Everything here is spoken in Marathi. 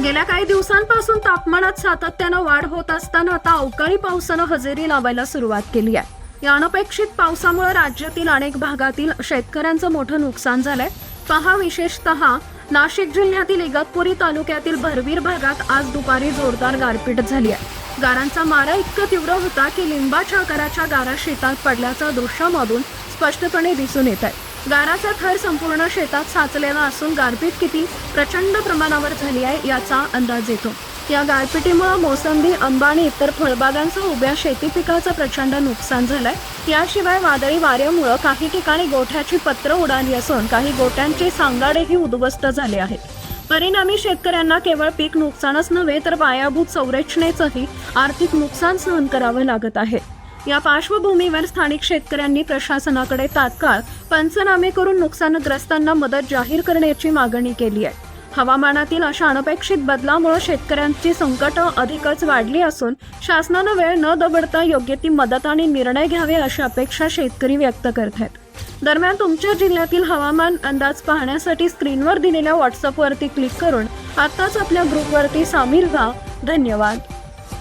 गेल्या काही दिवसांपासून तापमानात सातत्यानं वाढ होत असताना आता अवकाळी पावसानं हजेरी लावायला सुरुवात केली आहे. या अनपेक्षित पावसामुळे राज्यातील अनेक भागातील शेतकऱ्यांचं मोठं नुकसान झालंय. पहा विशेषतः नाशिक जिल्ह्यातील इगतपुरी तालुक्यातील भरवीर भागात आज दुपारी जोरदार गारपीट झाली आहे. गारांचा मारा इतका तीव्र होता की लिंबाच्या आकाराच्या गारा शेतात पडल्याचं दृश्यामधून स्पष्टपणे दिसून येत आहे. गाराचा थर संपूर्ण शेतात साचलेला असून गारपीट किती प्रचंड प्रमाणावर झाली आहे याचा अंदाज येतो. या गारपिटीमुळे मोसंबी आंबा आणि इतर फळबागांसह उभ्या शेती पिकाचं प्रचंड नुकसान झालंय. याशिवाय वादळी वाऱ्यामुळं काही ठिकाणी गोठ्याची पत्र उडाली असून काही गोठ्यांची सांगाडेही उद्ध्वस्त झाले आहेत. परिणामी शेतकऱ्यांना केवळ पीक नुकसानच नव्हे तर पायाभूत संरचनेचंही आर्थिक नुकसान सहन करावं लागत आहे. या पार्श्वभूमीवर स्थानिक शेतकऱ्यांनी प्रशासनाकडे तात्काळ पंचनामे करून नुकसानग्रस्तांना मदत जाहीर करण्याची मागणी केली आहे. हवामानातील अशा अनपेक्षित बदलामुळे शेतकऱ्यांची संकट अधिकच वाढली असून शासनानं वेळ न दबडता योग्य ती मदत आणि निर्णय घ्यावे अशी अपेक्षा शेतकरी व्यक्त करत आहेत. दरम्यान तुमच्या जिल्ह्यातील हवामान अंदाज पाहण्यासाठी स्क्रीनवर दिलेल्या व्हॉट्सअपवरती क्लिक करून आत्ताच आपल्या ग्रुपवरती सामील व्हा. धन्यवाद.